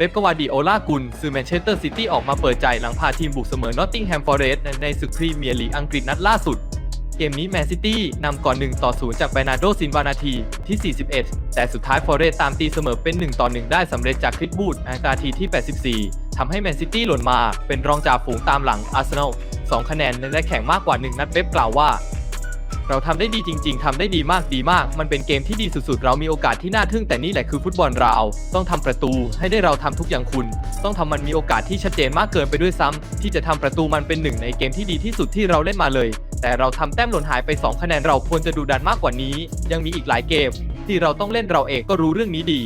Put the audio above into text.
เป๊ปกวาดิโอลากุนซื้อแมนเชสเตอร์ซิตี้ออกมาเปิดใจหลังพาทีมบุกเสมอนอตติงแฮมฟอร์เรสต์ในศึกพรีเมียร์ลีกอังกฤษนัดล่าสุด เกมนี้แมนซิตี้นำก่อน 1 ต่อ 0 จากเบนาร์โดซินวานาทีที่ 41 แต่สุดท้ายฟอร์เรสต์ตามตีเสมอเป็น 1 ต่อ 1 ได้สำเร็จจากคริสบูดนาทีที่ 84 ทำให้แมนซิตี้หล่นมาเป็นรองจ่าฝูงตามหลังอาร์เซนอล2คะแนนและแข่งมากกว่า 1 นัดเป๊ปกล่าวว่า เราทำได้ดีจริง ๆทำได้ดีมากดีมาก มันเป็นเกมที่ดีสุดๆ เรามีโอกาสที่น่าทึ่งแต่นี่แหละคือฟุตบอลเรา ต้องทำประตูให้ได้เราทำทุกอย่างคุณ ต้องทำมันมีโอกาสที่ชัดเจนมากเกินไปด้วยซ้ำที่จะทำประตูมันเป็นหนึ่งในเกมที่ดีที่สุดที่เราเล่นมาเลย แต่เราทำแต้มหล่นหายไป 2 คะแนนเราควรจะดูดันมากกว่านี้ ยังมีอีกหลายเกม ที่เราต้องเล่นเราเองก็รู้เรื่องนี้ดี